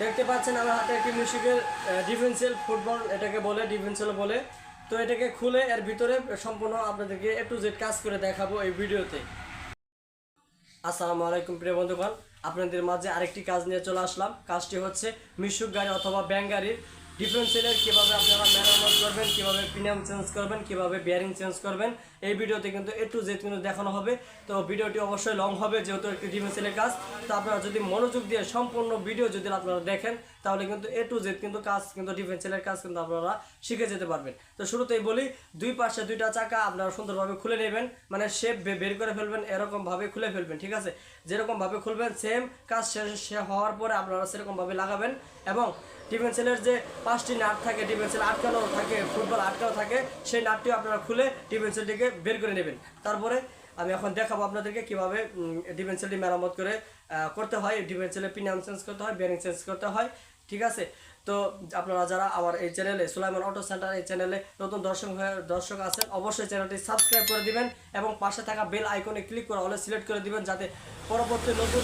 দেখতে পাচ্ছেন আমার হাতে একটি মিউজিকের ডিফেন্সিয়াল ফুটবল এটাকে বলে ডিফেন্সিয়াল বলে। তো এটাকে খুলে এর ভিতরে সম্পূর্ণ আপনাদেরকে এ টু জেড কাজ করে দেখাবো এই ভিডিওতে। আসসালামু আলাইকুম প্রিয় বন্ধুগণ, আপনাদের মাঝে আরেকটি কাজ নিয়ে চলে আসলাম। কাজটি হচ্ছে মিশুক গাড়ি অথবা ব্যাঙ্ক গাড়ির ডিফারেন্সিয়ালের কীভাবে আপনারা মেরামত করবেন, কীভাবে প্রিমিয়াম চেঞ্জ করবেন, কীভাবে বিয়ারিং চেঞ্জ করবেন, এই ভিডিওতে কিন্তু এ টু কিন্তু দেখানো হবে। তো ভিডিওটি অবশ্যই লং হবে, যেহেতু একটি ডিফেন্সিয়ালের কাজ। তো আপনারা যদি মনোযোগ দিয়ে সম্পূর্ণ ভিডিও যদি আপনারা দেখেন, তাহলে কিন্তু এ টু জেড কিন্তু কাজ, কিন্তু ডিফেন্সিয়ালের কাজ কিন্তু আপনারা শিখে যেতে পারবেন। তো শুরুতেই বলি, দুই পাশে দুইটা চাকা আপনারা সুন্দরভাবে খুলে নেবেন মানে শেপ বের করে ফেলবেন, এরকমভাবে খুলে ফেলবেন, ঠিক আছে? যেরকমভাবে খুলবেন সেম কাজ শেষ হওয়ার পরে আপনারা সেরকমভাবে লাগাবেন এবং ডিফেন্সিলের যে পাঁচটি নাট থাকে, ডিফেন্সিল আটকানো থাকে, ফুটবল আটকানো থাকে, সেই নাটটিও আপনারা খুলে ডিফেন্সিলটিকে বের করে নেবেন। তারপরে আমি এখন দেখাবো আপনাদেরকে কীভাবে ডিফেন্সেলটি মেরামত করে করতে হয়, ডিফেন্সিলের পিনাম চেঞ্জ করতে হয় বেয়ারিং চেঞ্জ করতে হয়, ঠিক আছে? তো আপনারা যারা আমার এই চ্যানেলে, সুলাইমান অটো সেন্টার এই চ্যানেলে নতুন দর্শক হয়ে, দর্শক আছেন, অবশ্যই চ্যানেলটি সাবস্ক্রাইব করে দিবেন এবং পাশে থাকা বেল আইকনে ক্লিক করে অলে সিলেক্ট করে দিবেন যাতে পরবর্তী নতুন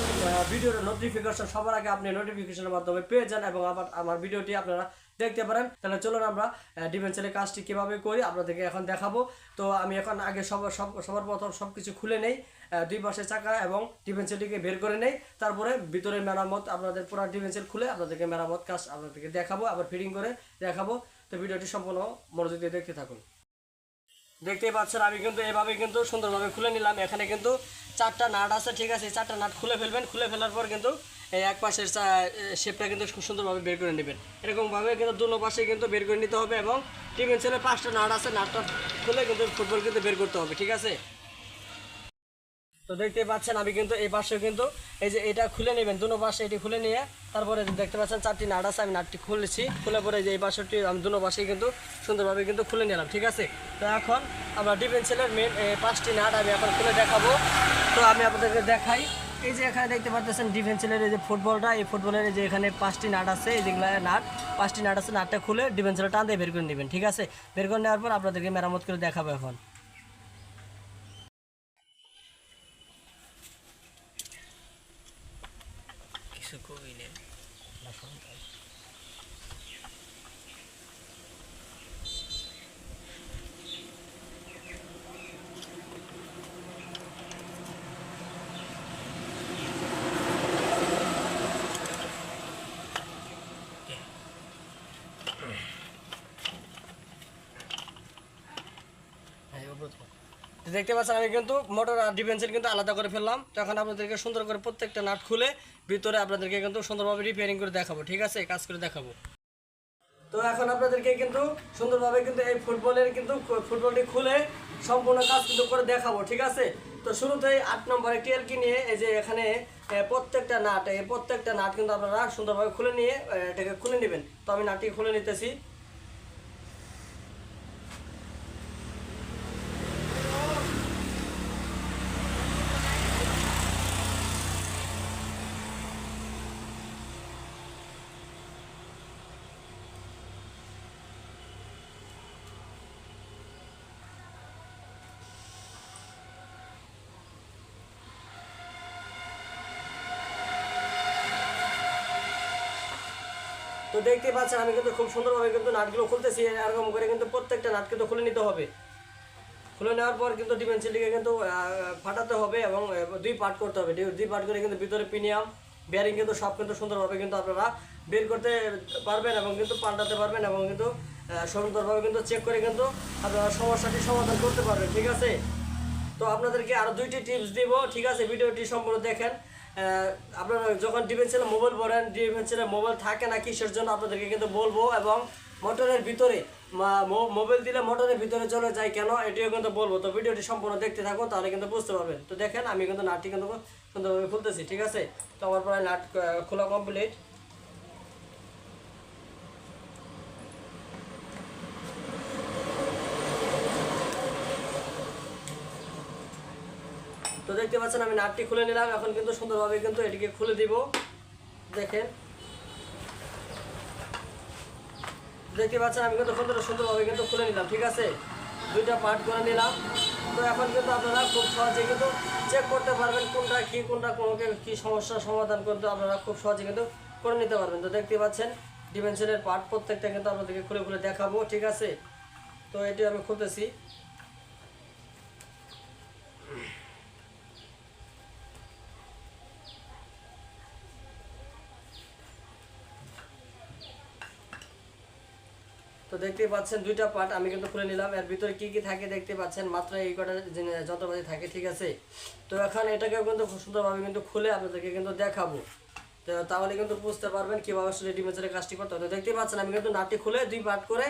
ভিডিওর নোটিফিকেশন সবার আগে আপনি নোটিফিকেশনের মাধ্যমে পেয়ে যান এবং আবার আমার ভিডিওটি আপনারা দেখতে পারেন। তাহলে চলুন আমরা ডিফেন্সের কাজটি কীভাবে করি আপনাদেরকে এখন দেখাবো। তো আমি এখন আগে সবার সব, সবার প্রথম সব কিছু খুলে নেই। দুই পাশে চাকা এবং ডিফেন্সিলটিকে বের করে নেই। তারপরে ভিতরে মেরামত আপনাদের পুরো ডিফেন্সেল খুলে আপনাদেরকে মেরামত কাজ আপনাদেরকে দেখাবো, আবার ফিটিং করে দেখাবো। তো ভিডিওটি সম্পূর্ণ মনোযোগ দিয়ে দেখতে থাকুন। দেখতেই পাচ্ছেন, আমি কিন্তু এভাবে কিন্তু সুন্দরভাবে খুলে নিলাম। এখানে কিন্তু চারটা নাট আছে, ঠিক আছে? চারটা নাট খুলে ফেলবেন। খুলে ফেলার পর কিন্তু এই এক পাশের শেপটা কিন্তু খুব সুন্দরভাবে বের করে নেবেন। এরকমভাবে কিন্তু দুনো পাশে কিন্তু বের করে নিতে হবে এবং ডিফেন্সের পাঁচটা নাট আছে। নাটটা খুলে কিন্তু ফুটবল কিন্তু বের করতে হবে, ঠিক আছে? তো দেখতে পাচ্ছেন, আমি কিন্তু এই পাশে কিন্তু এই যে এটা খুলে নেবেন, দুনো পাশে এটি খুলে নিয়ে তারপরে দেখতে পাচ্ছেন চারটি নাট আছে, আমি নাটটি খুলেছি, খুলে পরে যে এই পাশেটি আমি দুনো পাশেই কিন্তু সুন্দরভাবে কিন্তু খুলে নিলাম, ঠিক আছে? তো এখন আমরা ডিফেন্সেলের মেন পাঁচটি নাট আমি এখন খুলে দেখাবো। তো আমি আপনাদেরকে দেখাই, এই যে এখানে দেখতে পাচ্ছেন ডিফেন্সেলের এই যে ফুটবলটা, এই ফুটবলের যে এখানে পাঁচটি নাট আছে, এই যেগুলো নাট, পাঁচটি নাট আছে, নাটটা খুলে ডিফেন্সেলের টান দিয়ে বের করে নেবেন, ঠিক আছে? বের করে নেওয়ার পর আপনাদেরকে মেরামত করে দেখাবো এখন কিছু কবি নেই তো দেখতে পাচ্ছেন, আমি কিন্তু মোটর আর ডিফেন্সিল কিন্তু আলাদা করে ফেললাম। তো এখন আপনাদেরকে সুন্দর করে প্রত্যেকটা নাট খুলে ভিতরে আপনাদেরকে কিন্তু সুন্দরভাবে রিপেয়ারিং করে দেখাবো, ঠিক আছে? কাজ করে দেখাবো। তো এখন আপনাদেরকে কিন্তু সুন্দরভাবে কিন্তু এই ফুটবলের কিন্তু ফুটবলটি খুলে সম্পূর্ণ কাজ কিন্তু করে দেখাবো, ঠিক আছে? তো শুরুতেই আট নম্বর একটি আর কি নিয়ে এই যে এখানে প্রত্যেকটা নাট, এই প্রত্যেকটা নাট কিন্তু আপনারা সুন্দরভাবে খুলে নিয়ে এটাকে খুলে নেবেন। তো আমি নাটটি খুলে নিতেছি। তো দেখতে পাচ্ছেন, আমি কিন্তু খুব সুন্দরভাবে কিন্তু নাটগুলো খুলতেছি, এরকম করে কিন্তু প্রত্যেকটা নাট কিন্তু খুলে নিতে হবে। খুলে নেওয়ার পর কিন্তু ডিফেন্সিলটিকে কিন্তু ফাটাতে হবে এবং দুই পার্ট করতে হবে। দুই- পার্ট করে কিন্তু ভিতরে প্রিমিয়াম বেয়ারিং কিন্তু সব কিন্তু সুন্দরভাবে কিন্তু আপনারা বের করতে পারবেন এবং কিন্তু পাল্টাতে পারবেন এবং কিন্তু সুন্দরভাবে কিন্তু চেক করে কিন্তু আপনারা সমস্যাটি সমাধান করতে পারবেন, ঠিক আছে? তো আপনাদেরকে আরও দুইটি টিপস দিব, ঠিক আছে? ভিডিওটি সম্পূর্ণ দেখেন। আপনারা যখন ডিফেন্সের মোবাইল পড়েন ডিফেন্সের মোবাইল থাকে না কিসের জন্য আপনাদেরকে কিন্তু বলব এবং মোটরের ভিতরে মোবাইল দিলে মোটরের ভিতরে চলে যায় কেন, এটিও কিন্তু বলব। তো ভিডিওটি সম্পূর্ণ দেখতে থাকুন, তাহলে কিন্তু বুঝতে পারবেন। তো দেখেন, আমি কিন্তু নাটটি কিন্তু সুন্দরভাবে খুলতেছি, ঠিক আছে? তো আমার প্রায় নাট খোলা কমপ্লিট তো দেখতে পাচ্ছেন, আমি নাটটি খুলে নিলাম। এখন কিন্তু সুন্দরভাবে কিন্তু এটিকে খুলে দিব। দেখেন। দেখতে পাচ্ছেন, আমি কিন্তু সুন্দর সুন্দরভাবে কিন্তু খুলে নিলাম, ঠিক আছে? দুইটা পার্ট করে নিলাম। তো এখন কিন্তু আপনারা খুব সহজে কিন্তু চেক করতে পারবেন কোনটা কি, কোনটা কোনোকে কি সমস্যার সমাধান করতে আপনারা খুব সহজে কিন্তু করে নিতে পারবেন। তো দেখতে পাচ্ছেন ডিমেনশনের পার্ট প্রত্যেকটা কিন্তু আপনাদেরকে খুলে খুলে দেখাবো, ঠিক আছে? তো এটি আমি খুলতেছি। তো দেখতেই পাচ্ছেন দুইটা পার্ট আমি কিন্তু খুলে নিলাম। এর ভিতরে কি কি থাকে দেখতে পাচ্ছেন? মাত্র এই কটা যন্ত্রপাতি থাকে, ঠিক আছে? তো এখন এটাকেও কিন্তু খুব সুন্দরভাবে কিন্তু খুলে আপনাদেরকে কিন্তু দেখাবো। তো তাহলে কিন্তু বুঝতে পারবেন কীভাবে আসলে ডিমেচারের কাজটি করতে হবে দেখতে পাচ্ছেন, আমি কিন্তু নাটি খুলে দুই পার্ট করে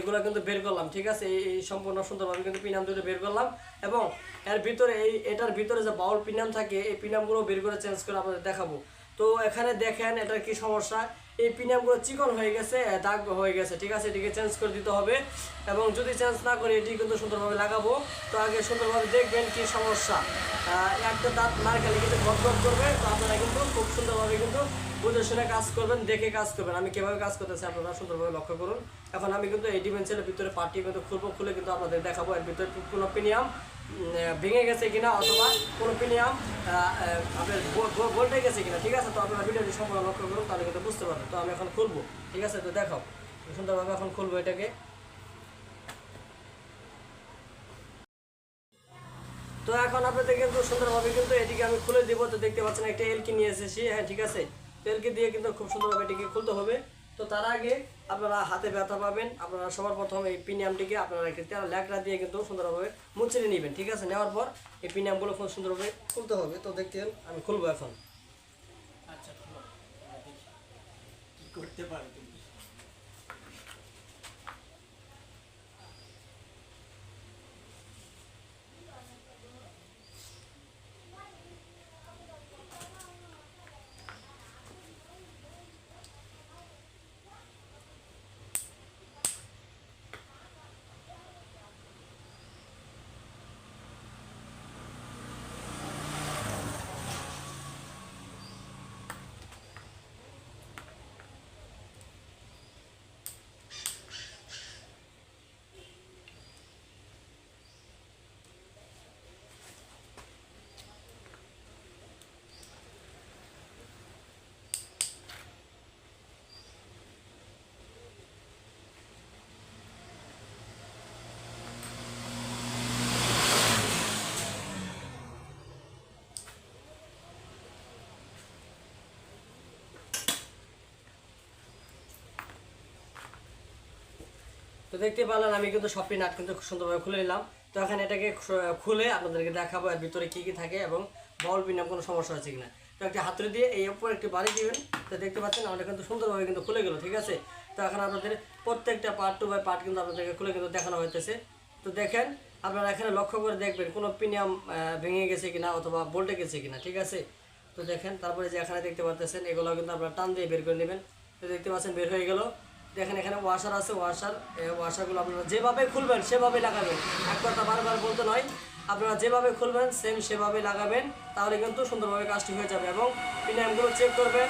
এগুলো কিন্তু বের করলাম, ঠিক আছে? এই সম্পূর্ণ সুন্দরভাবে কিন্তু পিনাম দুটো বের করলাম এবং এর ভিতরে এই, এটার ভিতরে যে বাউল পিনাম থাকে, এই পিনামগুলো বের করে চেঞ্জ করে আপনাদের দেখাবো। তো এখানে দেখেন এটার কি সমস্যা? এই পিনামগুলো চিকন হয়ে গেছে দাগ হয়ে গেছে, ঠিক আছে? এটিকে চেঞ্জ করে দিতে হবে। এবং যদি চেঞ্জ না করে, এটি কিন্তু সুন্দরভাবে লাগাবো। তো আগে সুন্দরভাবে দেখবেন কি সমস্যা। একটা দাঁত মার খেলে কিন্তু ঘট করবে, তো আপনারা কিন্তু খুব সুন্দরভাবে কিন্তু বুঝে শুনে কাজ করবেন, দেখে কাজ করবেন। আমি কীভাবে কাজ করতেছি আপনারা সুন্দরভাবে লক্ষ্য করুন। এখন আমি কিন্তু এই ডিমেন্সের ভিতরে পার্টি কিন্তু খুলবো, খুলে কিন্তু আপনাদের দেখাবো। এর ভিতরে কোনো পিনিয়াম ভেঙে গেছে কিনা অথবা কোনো পিনিয়াম আপনার গোল্টে গেছে কিনা, ঠিক আছে? তো আপনারা ভিডিওটি সম্পূর্ণ লক্ষ্য করুন, তাহলে কিন্তু বুঝতে পারবেন। তো আমি এখন খুলবো, ঠিক আছে? তো দেখাও। সুন্দরভাবে এখন খুলবো এটাকে। তো এখন আপনাদের কিন্তু সুন্দরভাবে কিন্তু এটিকে আমি খুলে দিব। তো দেখতে পাচ্ছেন, একটা এলকি নিয়ে এসেছি। হ্যাঁ ঠিক আছে? এলকি দিয়ে কিন্তু খুব সুন্দরভাবে এটিকে খুলতে হবে। তো তার আগে আপনারা হাতে ব্যথা পাবেন, আপনারা সবার প্রথম এই পিনিয়ামটিকে আপনারা কিন্তু ল্যাকড়া দিয়ে কিন্তু সুন্দরভাবে মুছে নেবেন, ঠিক আছে? নেওয়ার পর এই পিনিয়ামগুলো খুব সুন্দরভাবে খুলতে হবে। তো দেখতে আমি খুলবো এখন। আচ্ছা করতে পারো তুমি তো দেখতে পারলেন, আমি কিন্তু সবটি নাট কিন্তু সুন্দরভাবে খুলে নিলাম। তো এখন এটাকে খুলে আপনাদেরকে দেখাবো এর ভিতরে কী কী থাকে এবং বল পিনাম কোনো সমস্যা আছে কিনা। তো একটা হাতুড়ি দিয়ে এই উপর একটু বাড়ি দিবেন। তো দেখতে পাচ্ছেন, আমাদের কিন্তু সুন্দরভাবে কিন্তু খুলে গেল, ঠিক আছে? তো এখন আপনাদের প্রত্যেকটা পার্ট টু বাই পার্ট কিন্তু আপনাদেরকে খুলে কিন্তু দেখানো হইতেছে। তো দেখেন, আপনারা এখানে লক্ষ্য করে দেখবেন, কোনো পিনিয়াম ভেঙে গেছে কিনা অথবা বোল্টে গেছে কিনা, ঠিক আছে? তো দেখেন, তারপরে যে এখানে দেখতে পাচ্ছেন এগুলো কিন্তু আপনারা টান দিয়ে বের করে নেবেন। তো দেখতে পাচ্ছেন, বের হয়ে গেল। দেখেন, এখানে ওয়াশার আছে ওয়াশার ওয়াশারগুলো আপনারা যেভাবে খুলবেন, সেভাবে লাগাবেন। এক কথা বারবার বলতে নয়, আপনারা যেভাবে খুলবেন সেম সেভাবে লাগাবেন, তাহলে কিন্তু সুন্দরভাবে কাজটি হয়ে যাবে। এবং প্রিনিয়ামগুলো চেক করবেন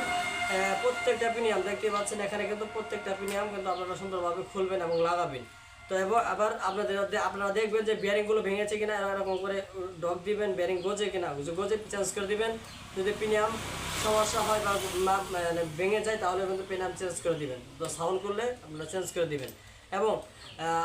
প্রত্যেকটা প্রিনিয়াম দেখতে পাচ্ছেন এখানে কিন্তু প্রত্যেকটা প্রিনিয়াম কিন্তু আপনারা সুন্দরভাবে খুলবেন এবং লাগাবেন। তো এবার আবার আপনাদের আপনারা দেখবেন যে বিয়ারিংগুলো ভেঙেছে কিনা এরকম করে ডক দিবেন বিয়ারিং গোজে কিনা গোজে চেঞ্জ করে দিবেন। যদি পিনিয়াম সমস্যা হয় বা মানে ভেঙে যায়, তাহলে কিন্তু পিনিয়াম চেঞ্জ করে দিবেন। তো সাউন্ড করলে আপনারা চেঞ্জ করে দিবেন। এবং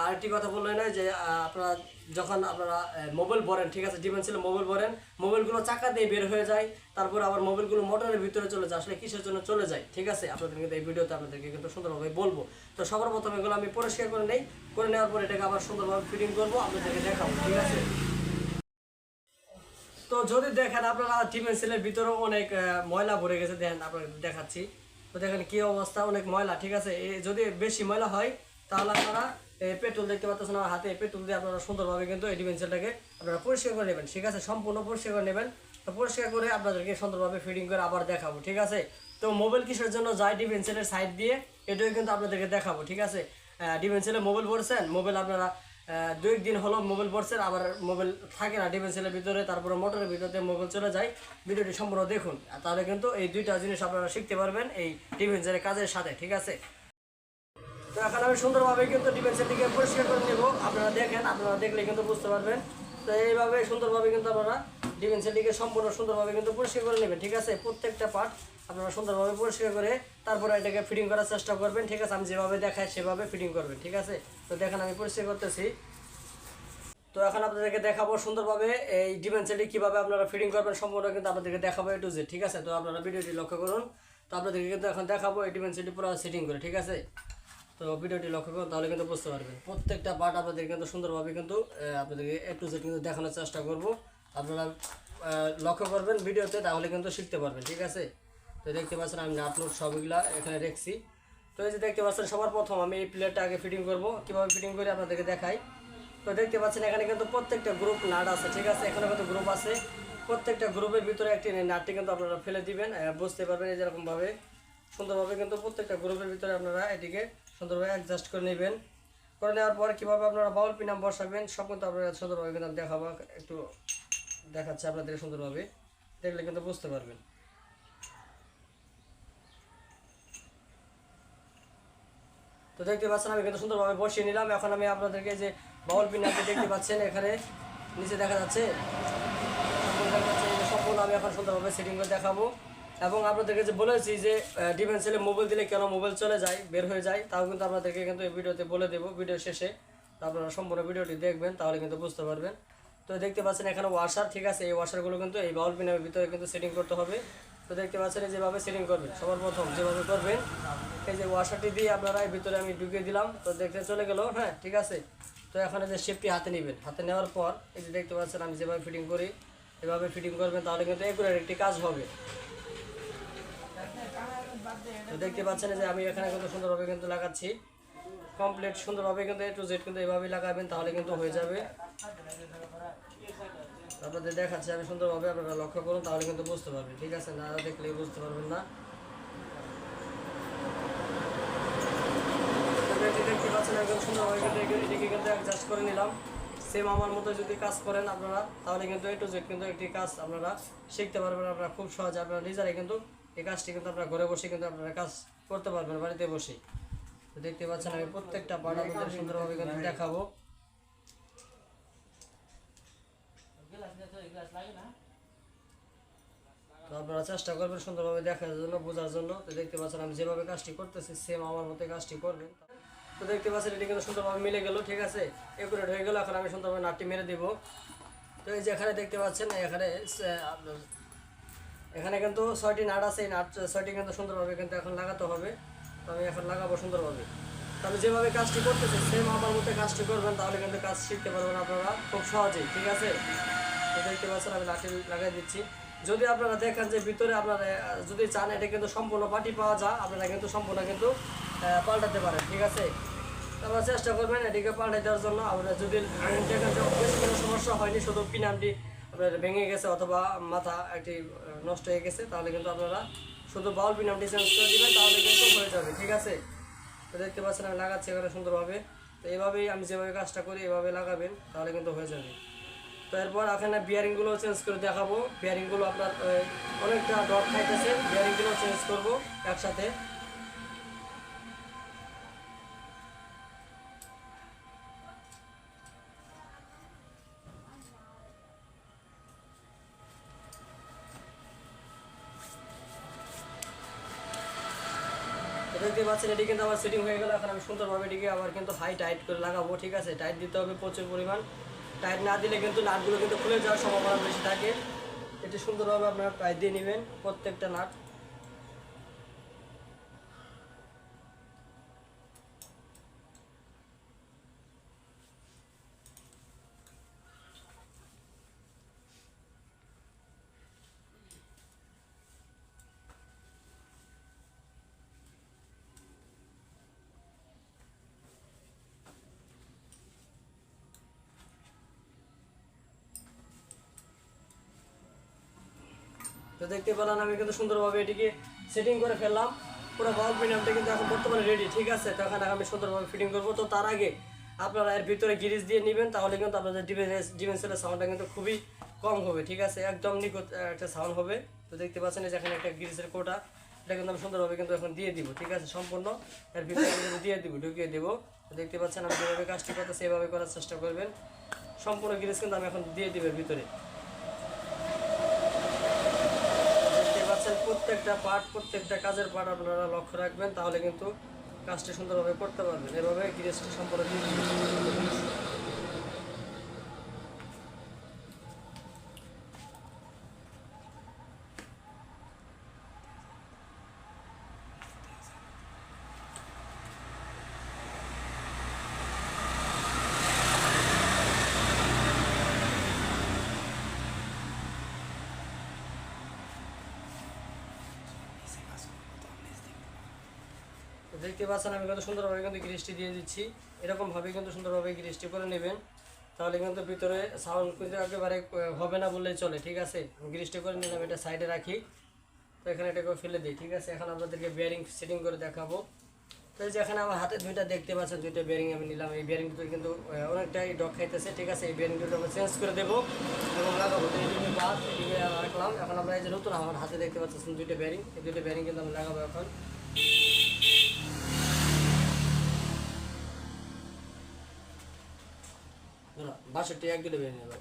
আরেকটি কথা বললেন না যে আপনারা যখন আপনারা মোবাইল ভরেন, ঠিক আছে ডিমেন্সিয়াল মোবাইল ভরেন, মোবাইলগুলো চাকা দিয়ে বের হয়ে যায়, তারপর আবার মোবাইলগুলো মোটরের ভিতরে চলে যায়, আসলে কিসের জন্য চলে যায়, ঠিক আছে? আপনাদের কিন্তু এই ভিডিওতে আপনাদেরকে কিন্তু সুন্দরভাবে বলব। তো সবার প্রথম এগুলো আমি পরিষ্কার করে নেই, করে নেওয়ার পর এটাকে আবার সুন্দরভাবে ফিটিং করব, আপনাদেরকে দেখাবো, ঠিক আছে? তো যদি দেখেন আপনারা ডিমেন্সিয়ালের ভিতরেও অনেক ময়লা ভরে গেছে, দেখেন, আপনাদের দেখাচ্ছি। তো দেখেন কি অবস্থা, অনেক ময়লা, ঠিক আছে? যদি বেশি ময়লা হয় তাহলে আপনারা পেট্রোল দেখতে পাচ্ছেন আমার হাতে পেট্রোল দিয়ে আপনারা সুন্দরভাবে কিন্তু এই ডিমেন্সিয়ালটাকে আপনারা পরিষ্কার করে নেবেন। ঠিক আছে? সম্পূর্ণ পরিষ্কার করে নেবেন। পরিষ্কার করে আপনাদেরকে সুন্দরভাবে ফিটিং করে আবার দেখাবো ঠিক আছে? তো মোবাইল কিসের জন্য যায় ডিমেন্সিয়ালের সাইড দিয়ে? এটাও কিন্তু আপনাদেরকে দেখাবো ঠিক আছে? ডিমেন্সিয়ালে মোবাইল ভরছেন মোবাইল আপনারা আহ, দু একদিন হলো মোবাইল পড়ছেন আবার মোবাইল থাকে না ডিফেন্সেলের ভিতরে তারপরে মোটরের ভিতরে মোবাইল চলে যায়। ভিডিওটি সম্পূর্ণ দেখুন তাহলে কিন্তু এই দুইটা জিনিস আপনারা শিখতে পারবেন এই ডিফেন্সের কাজের সাথে ঠিক আছে? তো এখন আমি সুন্দরভাবে কিন্তু ডিফেন্সেরটিকে পরিষ্কার করে নেব। আপনারা দেখেন, আপনারা দেখলে কিন্তু বুঝতে পারবেন। তো এইভাবে সুন্দরভাবে কিন্তু আপনারা ডিফেন্সেরটিকে সম্পূর্ণ সুন্দরভাবে কিন্তু পরিষ্কার করে নেবেন, ঠিক আছে? প্রত্যেকটা পার্ট আপনারা সুন্দরভাবে পরিষ্কার করে তারপরে এটাকে ফিটিং করার চেষ্টা করবেন, ঠিক আছে? আমি যেভাবে দেখাই সেভাবে ফিটিং করবেন, ঠিক আছে? তো দেখেন, আমি পরিষ্কার করতেছি। তো এখন আপনাদেরকে দেখাবো সুন্দরভাবে এই ডিমেনসেলটি কীভাবে আপনারা ফিটিং করবেন, সম্পূর্ণ কিন্তু আপনাদেরকে দেখাবো এ টু জেড ঠিক আছে? তো আপনারা ভিডিওটি লক্ষ্য করুন। তো আপনাদেরকে কিন্তু এখন দেখাবো এই ডিমেনসেলটি পুরো সেটিং করে, ঠিক আছে? তো ভিডিওটি লক্ষ্য করুন, তাহলে কিন্তু বুঝতে পারবেন। প্রত্যেকটা পার্ট আপনাদের কিন্তু সুন্দরভাবে কিন্তু আপনাদেরকে এ টু জেড কিন্তু দেখানোর চেষ্টা করব। আপনারা লক্ষ্য করবেন ভিডিওতে, তাহলে কিন্তু শিখতে পারবেন, ঠিক আছে? তো দেখতে পাচ্ছেন, আমি নোট সবগুলা এখানে রেখছি। তো এই যে দেখতে পাচ্ছেন, সবার প্রথম আমি এই প্লেটটা আগে ফিটিং করব। কীভাবে ফিটিং করে আপনাদেরকে দেখাই। তো দেখতে পাচ্ছেন, এখানে কিন্তু প্রত্যেকটা গ্রুপ নাট আছে, ঠিক আছে? এখানে কিন্তু গ্রুপ আছে। প্রত্যেকটা গ্রুপের ভিতরে একটি নাটটি কিন্তু আপনারা ফেলে দিবেন। বুঝতে পারবেন এই যেরকমভাবে, সুন্দরভাবে কিন্তু প্রত্যেকটা গ্রুপের ভিতরে আপনারা এটিকে সুন্দরভাবে অ্যাডজাস্ট করে নেবেন। করে নেওয়ার পর কীভাবে আপনারা বাউল পিনাম বসাবেন, সব কিন্তু আপনারা সুন্দরভাবে কিন্তু দেখাবো, একটু দেখাচ্ছে আপনাদের সুন্দরভাবে। দেখলে কিন্তু বুঝতে পারবেন। তো দেখতে পাচ্ছেন, আমি কিন্তু সুন্দরভাবে বসিয়ে নিলাম। এখন আমি আপনাদেরকে যে বাউল পিন আপনি দেখতে পাচ্ছেন, এখানে নিচে দেখা যাচ্ছে। সম্পূর্ণ আমি এখন সুন্দরভাবে সেটিং করে দেখাবো। এবং আপনাদেরকে যে বলেছি যে ডিফেন্সেলে মোবাইল দিলে কেন মোবাইল চলে যায়, বের হয়ে যায়, তাও কিন্তু আপনাদেরকে কিন্তু এই ভিডিওতে বলে দেবো। ভিডিও শেষে আপনারা সম্পূর্ণ ভিডিওটি দেখবেন, তাহলে কিন্তু বুঝতে পারবেন। তো দেখতে পাচ্ছেন এখানে ওয়াশার ঠিক আছে? এই ওয়াশারগুলো কিন্তু এই বাউল পিনের ভিতরে কিন্তু সেটিং করতে হবে। তো দেখতে পাচ্ছেন যেভাবে সেটিং করবেন, সবার প্রথম যেভাবে করবেন, এই যে ওয়াশারটি দিয়ে আপনারা এর ভিতরে আমি ঢুকিয়ে দিলাম। তো দেখতে চলে গেল হ্যাঁ ঠিক আছে? তো এখন যে শেপটি হাতে নেবেন। হাতে নেওয়ার পর এই যে দেখতে পাচ্ছেন আমি যেভাবে ফিটিং করি, এভাবে ফিটিং করবেন, তাহলে কিন্তু একুরেট একটি কাজ হবে। তো দেখতে পাচ্ছেন যে আমি এখানে কিন্তু সুন্দরভাবে কিন্তু লাগাচ্ছি। কমপ্লিট সুন্দরভাবে কিন্তু এ টু জেড কিন্তু এভাবেই লাগাবেন, তাহলে কিন্তু হয়ে যাবে। আপনাদের দেখাচ্ছি, আমি সুন্দরভাবে আপনারা লক্ষ্য করুন, তাহলে কিন্তু বুঝতে পারবেন। ঠিক আছে, না দেখলে বুঝতে পারবেন না। কিন্তু কিন্তু করে নিলাম। সেম আমার যদি কাজ করেন আপনারা, তাহলে কিন্তু টু জেড কিন্তু একটি কাজ আপনারা শিখতে পারবেন। আপনারা খুব সহজে আপনারা নিজেরাই কিন্তু এই কাজটি কিন্তু আপনারা ঘরে বসে কিন্তু আপনারা কাজ করতে পারবেন, বাড়িতে বসে। তো দেখতে পাচ্ছেন আমি প্রত্যেকটা পার্ট আপনাদের সুন্দরভাবে কিন্তু দেখাবো। তো আপনারা চেষ্টা করবেন সুন্দরভাবে দেখার জন্য, বোঝার জন্য। তো দেখতে পাচ্ছেন আমি যেভাবে কাজটি করতেছি সেম আমার মতো কাজটি করবেন। তো দেখতে পাচ্ছেন এটি কিন্তু সুন্দরভাবে মিলে গেল, ঠিক আছে? একুরেট হয়ে গেল, এখন আমি সুন্দরভাবে নাটটি মেরে দিব। তো এই যে এখানে দেখতে পাচ্ছেন, এখানে এখানে কিন্তু ছয়টি নাট আছে, এই নাট, ছয়টি কিন্তু সুন্দরভাবে কিন্তু এখন লাগাতে হবে। তো আমি এখন লাগাবো সুন্দরভাবে। তো আমি যেভাবে কাজটি করতেছি সেম আমার মতো কাজটি করবেন, তাহলে কিন্তু কাজ শিখতে পারবেন আপনারা খুব সহজেই, ঠিক আছে? দেখতে পাচ্ছেন, আমি লাঠি লাগাই দিচ্ছি। যদি আপনারা দেখেন যে ভিতরে আপনারা যদি চান, এটা কিন্তু সম্পূর্ণ পাটি পাওয়া যায়, আপনারা কিন্তু সম্পূর্ণ কিন্তু পাল্টাতে পারেন, ঠিক আছে? আপনারা চেষ্টা করবেন এটিকে পাল্টাই দেওয়ার জন্য। আপনারা যদি দেখেন যে কোনো সমস্যা হয়নি, শুধু পিনামটি আপনার ভেঙে গেছে অথবা মাথা একটি নষ্ট হয়ে গেছে, তাহলে কিন্তু আপনারা শুধু বাউল পিনামটি চেঞ্জ করে দিবেন, তাহলে কিন্তু হয়ে যাবে, ঠিক আছে? তো দেখতে পাচ্ছেন আমি লাগাচ্ছি এখানে সুন্দরভাবে। তো এইভাবেই আমি যেভাবে কাজটা করি, এভাবে লাগাবেন, তাহলে কিন্তু হয়ে যাবে। তো এরপর এখানে বিয়ারিংগুলো চেঞ্জ করে দেখাবো। বিয়ারিংগুলো আপনার অনেকটা ডট খাইতেছে। বিয়ারিংগুলো চেঞ্জ করব একসাথে। পাচ্ছেন এটি কিন্তু আমার সেটিং হয়ে গেল, এখন আমি সুন্দরভাবে এটিকে আবার কিন্তু হাই টাইট করে লাগাবো, ঠিক আছে? টাইট দিতে হবে প্রচুর পরিমাণ। টাইট না দিলে কিন্তু নাটগুলো কিন্তু খুলে যাওয়ার সম্ভাবনা বেশি থাকে। এটি সুন্দরভাবে আপনারা টাইট দিয়ে নেবেন প্রত্যেকটা নাট। তো দেখতে পেলাম আমি কিন্তু সুন্দরভাবে এটিকে সেটিং করে ফেললাম। পুরো বাল্ব পিনামটা কিন্তু এখন বর্তমানে রেডি ঠিক আছে? তো এখন আমি সুন্দরভাবে ফিটিং করব। তো তার আগে আপনারা এর ভিতরে গিরিজ দিয়ে নেবেন, তাহলে কিন্তু আপনাদের ডিভেন্স ডিভেন্সেলের সাউন্ডটা কিন্তু খুবই কম হবে, ঠিক আছে? একদম নিখুঁত একটা সাউন্ড হবে। তো দেখতে পাচ্ছেন যে এখানে একটা গিরিজের কোটা, এটা কিন্তু আমি সুন্দরভাবে কিন্তু এখন দিয়ে দিব, ঠিক আছে? সম্পূর্ণ এর ভিতরে দিয়ে দিব, ঢুকিয়ে দিব। দেখতে পাচ্ছেন আমি যেভাবে কাজটি করতে সেভাবে করার চেষ্টা করবেন। সম্পূর্ণ গিরিজ কিন্তু আমি এখন দিয়ে দিব ভিতরে দেখতে পাচ্ছেন প্রত্যেক প্রত্যেকটা পার্ট, প্রত্যেকটা কাজের পার্ট আপনারা লক্ষ্য রাখবেন, তাহলে কিন্তু কাজটি সুন্দরভাবে করতে পারবেন। এভাবে গ্রেসটি সম্পূর্ণ দেখতে পাচ্ছেন, আমি কত সুন্দরভাবে কিন্তু গ্রিসটি দিয়ে দিচ্ছি। এরকমভাবে কিন্তু সুন্দরভাবে গ্রিসটি করে নেবেন। তাহলে কিন্তু ভিতরে সাউন্ড কিন্তু একেবারে হবে না বললেই চলে, ঠিক আছে? গ্রিসটি করে নিলাম, এটা সাইডে রাখি। তো এখানে এটাকে ফেলে দিই, ঠিক আছে? এখন আপনাদেরকে বেয়ারিং সেটিং করে দেখাবো। তো এই যে এখানে আমার হাতে দুইটা দেখতে পাচ্ছেন, দুইটা বেয়ারিং আমি নিলাম। এই বেয়ারিং দুটো কিন্তু অনেকটাই ডক খাইতেছে, ঠিক আছে? এই বেয়ারিং দুটো আমরা চেঞ্জ করে দেবো। এবং লাগাবো তো এইদিকে বাদ এদিকে রাখলাম। এখন আমরা এই যে নতুন আমার হাতে দেখতে পাচ্ছেন দুইটা বেয়ারিং এই দুইটা বেয়ারিং কিন্তু আমি লাগাবো এখন। ধরো বাষট্টি এক দুটো বেরিয়ে নেবে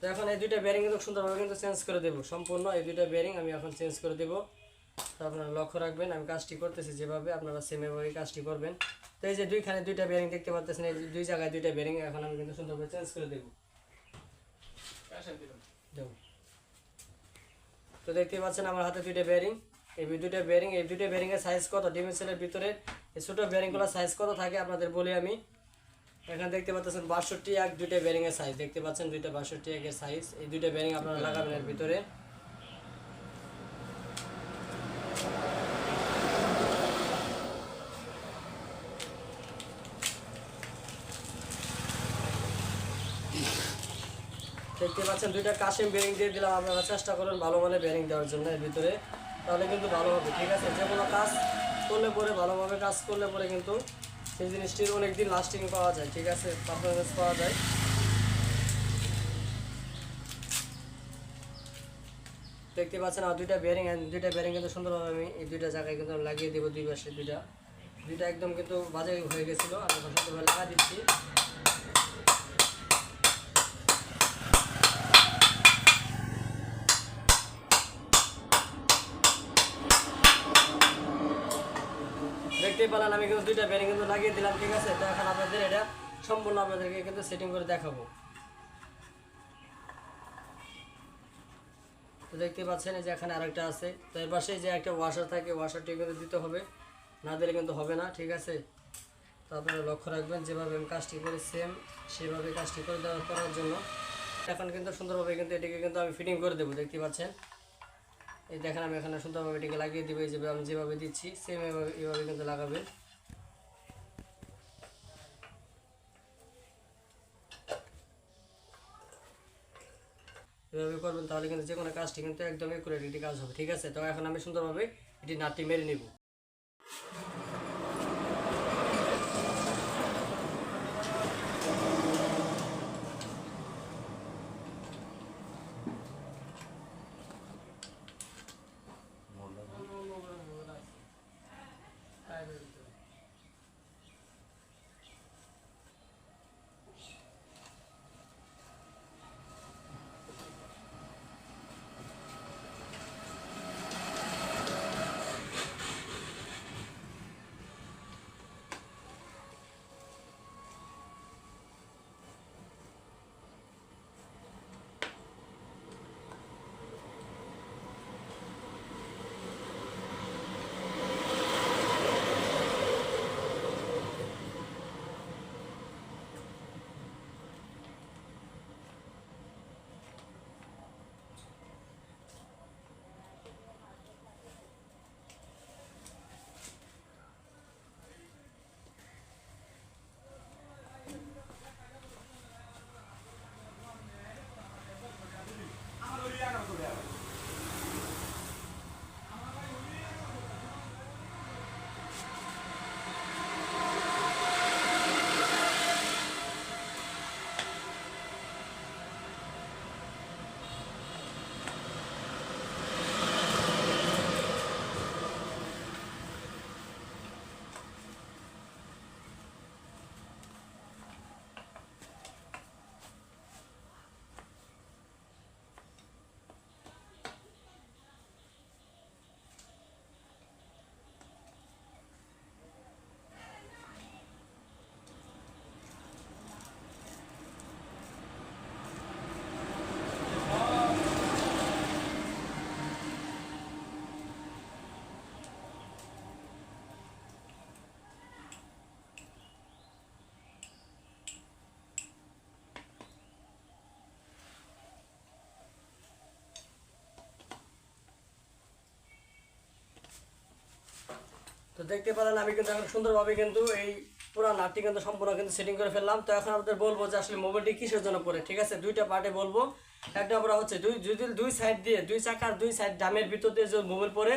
তো এখন এই দুইটা বেয়ারিং কিন্তু সুন্দরভাবে কিন্তু চেঞ্জ করে দেবো সম্পূর্ণ এই দুইটা বেয়ারিং আমি এখন চেঞ্জ করে দেবো। তো আপনারা লক্ষ্য রাখবেন আমি কাজটি করতেছি যেভাবে আপনারা সেম এভাবে কাজটি করবেন। তো এই যে দুইখানে দুইটা বেয়ারিং দেখতে পাচ্ছেন এই দুই জায়গায় দুইটা বেয়ারিং এখন আমি কিন্তু সুন্দরভাবে চেঞ্জ করে দেবো। দেবো। তো দেখতে পাচ্ছেন আমার হাতে দুইটা বেয়ারিং এই দুইটা বেয়ারিং এই দুইটা বেয়ারিং এর সাইজ কত? ডিমেনশনের ভিতরে এই ছোট বেয়ারিংগুলোর সাইজ কত থাকে আপনাদের বলি আমি? এখানে দেখতে পাচ্ছেন বাষট্টি এক দুইটা বেয়ারিং এর সাইজ দেখতে পাচ্ছেন দুইটা বাষট্টি একের সাইজ এই দুইটা বেয়ারিং আপনারা লাগাবেন এর ভিতরে। দেখতে পাচ্ছেন দুইটা কাশিম বেয়ারিং দিয়ে দিলাম। আপনারা চেষ্টা করুন ভালো মানের বেয়ারিং দেওয়ার জন্য এর ভিতরে। তাহলে কিন্তু ভালো হবে, ঠিক আছে? যে কোনো কাজ করলে পরে ভালোভাবে কাজ করলে পরে কিন্তু সেই জিনিসটির অনেক দিন লাস্টিং পাওয়া যায়, ঠিক আছে? পারফরমেন্স পাওয়া যায়। দেখতে পাচ্ছেন, আর দুইটা বেয়ারিং দুইটা বেয়ারিং কিন্তু সুন্দরভাবে আমি এই দুইটা জায়গায় কিন্তু লাগিয়ে দেবো, দুই পাশে দুইটা। দুইটা একদম কিন্তু বাজে হয়ে গেছিল আমি সুন্দরভাবে লাগা দিচ্ছি। দেখতেই পেলেন, আমি কিন্তু দুইটা বেরিং কিন্তু লাগিয়ে দিলাম, ঠিক আছে? তো এখন আপনাদের এটা সম্পূর্ণ আপনাদেরকে কিন্তু সেটিং করে দেখাবো। তো দেখতে পাচ্ছেন যে এখানে আরেকটা আছে। তো এর পাশে যে একটা ওয়াশার থাকে ওয়াশারটি কিন্তু দিতে হবে। না দিলে কিন্তু হবে না, ঠিক আছে? তো আপনারা লক্ষ্য রাখবেন, যেভাবে আমি কাজটি করি সেম সেভাবে কাজটি করে দেওয়ার করার জন্য। এখন কিন্তু সুন্দরভাবে কিন্তু এটিকে কিন্তু আমি ফিটিং করে দেবো, দেখতে পাচ্ছেন? এই দেখেন আমি এখানে সুন্দরভাবে এটিকে লাগিয়ে দিব, এই আমি যেভাবে দিচ্ছি সেম এভাবে এভাবে কিন্তু লাগাবে। এভাবে করবেন তাহলে কিন্তু যে কোনো কাজটি কিন্তু একদমই করে এটি কাজ হবে, ঠিক আছে? তো এখন আমি সুন্দরভাবে এটি নাতি মেরে নিব। তো দেখতে পেলেন আমি কিন্তু এখন সুন্দরভাবে কিন্তু এই পুরো নাটটি কিন্তু সম্পূর্ণ কিন্তু সেটিং করে ফেললাম। তো এখন আপনাদের বলব যে আসলে মোবাইলটি কিসের জন্য পড়ে, ঠিক আছে? দুইটা পার্টে বলব। একটা আমরা হচ্ছে দুই, যদি দুই সাইড দিয়ে, দুই চাকার দুই সাইড ডামের ভিতর দিয়ে যদি মোবাইল পড়ে,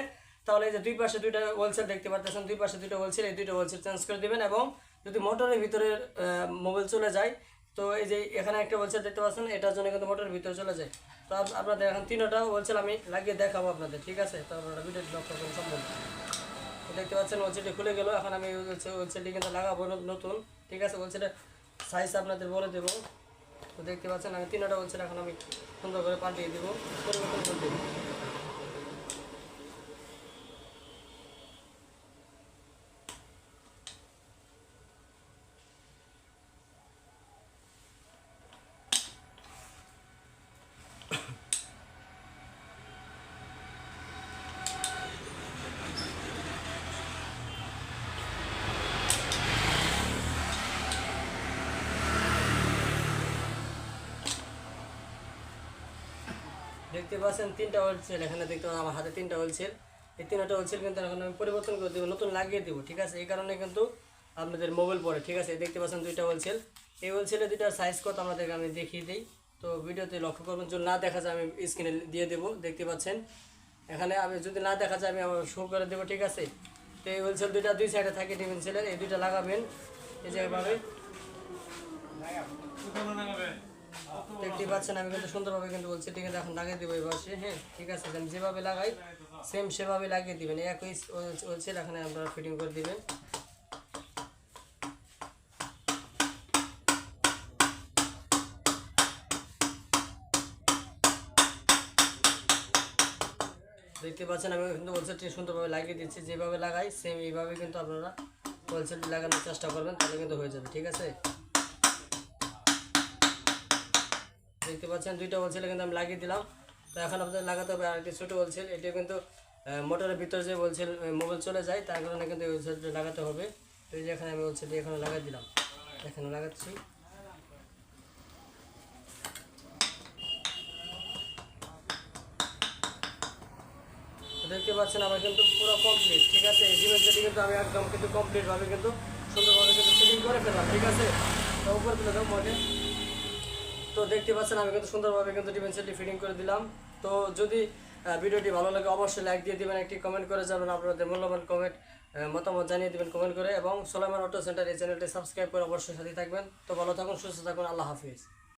তাহলে এই যে দুই পাশে দুইটা হোলসেল দেখতে পাচ্ছেন দুই পাশে দুইটা হোলসেল এই দুইটা হোলসেল চেঞ্জ করে দিবেন এবং যদি মোটরের ভিতরে মোবাইল চলে যায়, তো এই যে এখানে একটা হোলসেল দেখতে পাচ্ছেন, এটার জন্য কিন্তু মোটরের ভিতরে চলে যায়। তো আপ- আপনাদের এখন তিনটা হোলসেল আমি লাগিয়ে দেখাবো আপনাদের, ঠিক আছে? তো আপনারা ভিডিও লক্ষ্য করুন তো দেখতে পাচ্ছেন ওয়েবসাইটটি খুলে গেল। এখন আমি ওয়েবসাইটটি কিন্তু লাগাবো নতুন। ঠিক আছে ওয়েবসাইটের সাইজ আপনাদের বলে দেবো। তো দেখতে পাচ্ছেন, আমি তিনটা ওয়েবসাইট এখন আমি সুন্দর করে পাঠিয়ে দেবো। পরিবর্তন করে দেবো দেখতে পাচ্ছেন তিনটা হোলসেল এখানে দেখতে পাচ্ছেন আমার হাতে তিনটা হোলসেল এই তিনটা হোলসেল কিন্তু এখন আমি পরিবর্তন করে দেবো, নতুন লাগিয়ে দেবো, ঠিক আছে? এই কারণে কিন্তু আপনাদের মোবাইল পড়ে, ঠিক আছে? দেখতে পাচ্ছেন দুইটা হোলসেল এই হোলসেলের দুইটার সাইজ কত আপনাদেরকে আমি দেখিয়ে দিই। তো ভিডিওতে লক্ষ্য করবেন, যদি না দেখা যায় আমি স্ক্রিনে দিয়ে দেবো, দেখতে পাচ্ছেন? এখানে আমি যদি না দেখা যায় আমি আমার শো করে দেবো, ঠিক আছে? তো এই হোলসেল দুইটা দুই সাইডে থাকে ডিমেনসেলের এই দুইটা লাগাবেন। এই যে এভাবে দেখতে পাচ্ছেন আমি কিন্তু সুন্দরভাবে কিন্তু বলছি, ঠিক আছে, এখন লাগিয়ে দেবো এবার হ্যাঁ ঠিক আছে যেভাবে লাগাই সেম সেভাবে লাগিয়ে দেবেন, একই বলছে এখানে আপনারা ফিটিং করে দিবেন। দেখতে পাচ্ছেন আমি কিন্তু হোলসেলটি সুন্দরভাবে লাগিয়ে দিচ্ছি, যেভাবে লাগাই সেম এইভাবে কিন্তু আপনারা হোলসেলটি লাগানোর চেষ্টা করবেন, তাহলে কিন্তু হয়ে যাবে, ঠিক আছে? দেখতে পাচ্ছেন, দুইটা হোলসেলে কিন্তু আমি লাগিয়ে দিলাম। তো এখন আপনাদের লাগাতে হবে আরেকটি ছোটো হোলসেল এটি কিন্তু মোটরের ভিতরে যে হোলসেল মোবাইল চলে যায়, তার কারণে কিন্তু হোলসেলটি লাগাতে হবে। তো এই যে এখানে আমি হোলসেলটি এখানে লাগাই দিলাম। এখানে লাগাচ্ছি। দেখতে পাচ্ছেন, আমার কিন্তু পুরো কমপ্লিট ঠিক আছে? এই ডিমেন্সটি কিন্তু আমি একদম কিন্তু কমপ্লিটভাবে কিন্তু সুন্দরভাবে কিন্তু সেটিং করে ফেললাম, ঠিক আছে? তো উপর তুলে দাও মডেল তো দেখতে পাচ্ছেন, আমি কিন্তু সুন্দরভাবে কিন্তু ডিমেনশনটি ফিটিং করে দিলাম। তো যদি ভিডিওটি ভালো লাগে, অবশ্যই লাইক দিয়ে দেবেন, একটি কমেন্ট করে যাবেন আপনাদের মূল্যবান কমেন্ট মতামত জানিয়ে দেবেন কমেন্ট করে, এবং সোলাইমান অটো সেন্টার এই চ্যানেলটি সাবস্ক্রাইব করে অবশ্যই সাথে থাকবেন। তো ভালো থাকুন, সুস্থ থাকুন, আল্লাহ হাফিজ।